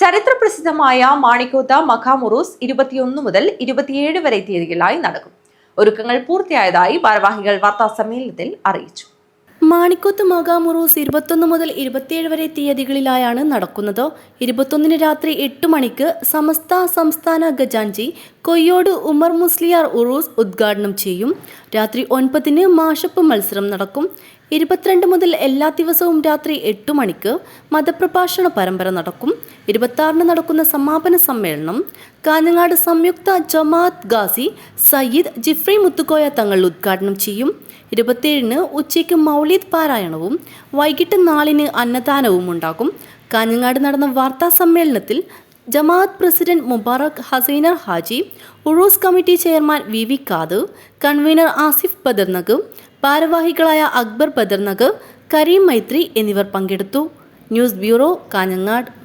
ചരിത്രപ്രസിദ്ധമായ മാണിക്കോത്ത മഖാമുറൂസ് ഇരുപത്തിയൊന്ന് മുതൽ ഇരുപത്തിയേഴ് വരെ തീയതികളായി നടക്കും. ഒരുക്കങ്ങൾ പൂർത്തിയായതായി ഭാരവാഹികൾ വാർത്താ സമ്മേളനത്തിൽ അറിയിച്ചു. മാണിക്കോത്ത് മകാമുറൂസ് ഇരുപത്തൊന്ന് മുതൽ ഇരുപത്തിയേഴ് വരെ തീയതികളിലായാണ് നടക്കുന്നത്. ഇരുപത്തൊന്നിന് രാത്രി എട്ട് മണിക്ക് സമസ്ത സംസ്ഥാന ഖജാൻജി കൊയ്യോട് ഉമർ മുസ്ലിയാർ ഉറൂസ് ഉദ്ഘാടനം ചെയ്യും. രാത്രി ഒൻപതിന് മാഷപ്പ് മത്സരം നടക്കും. ഇരുപത്തിരണ്ട് മുതൽ എല്ലാ ദിവസവും രാത്രി എട്ട് മണിക്ക് മതപ്രഭാഷണ പരമ്പര നടക്കും. ഇരുപത്തിയാറിന് നടക്കുന്ന സമാപന സമ്മേളനം. കാഞ്ഞങ്ങാട് സംയുക്ത ജമാഅത്ത് ഗാസി സയ്യിദ് ജിഫ്രി മുത്തുക്കോയ തങ്ങൾ ഉദ്ഘാടനം ചെയ്യും. ഇരുപത്തിയേഴിന് ഉച്ചയ്ക്ക് മൗലീദ് പാരായണവും വൈകിട്ട് നാലിന് അന്നദാനവും ഉണ്ടാകും കാഞ്ഞങ്ങാട് നടന്ന വാർത്താ സമ്മേളനത്തിൽ Jamaat president Mubarak Hasainar Haji Uroos committee chairman V V കാദ് convener Asif ബദർനഗ് ഭാരവാഹികളായ അക്ബർ ബദർനഗ് കരീം മൈത്രി എന്നിവർ പങ്കെടുത്തു. News bureau Kanhangad.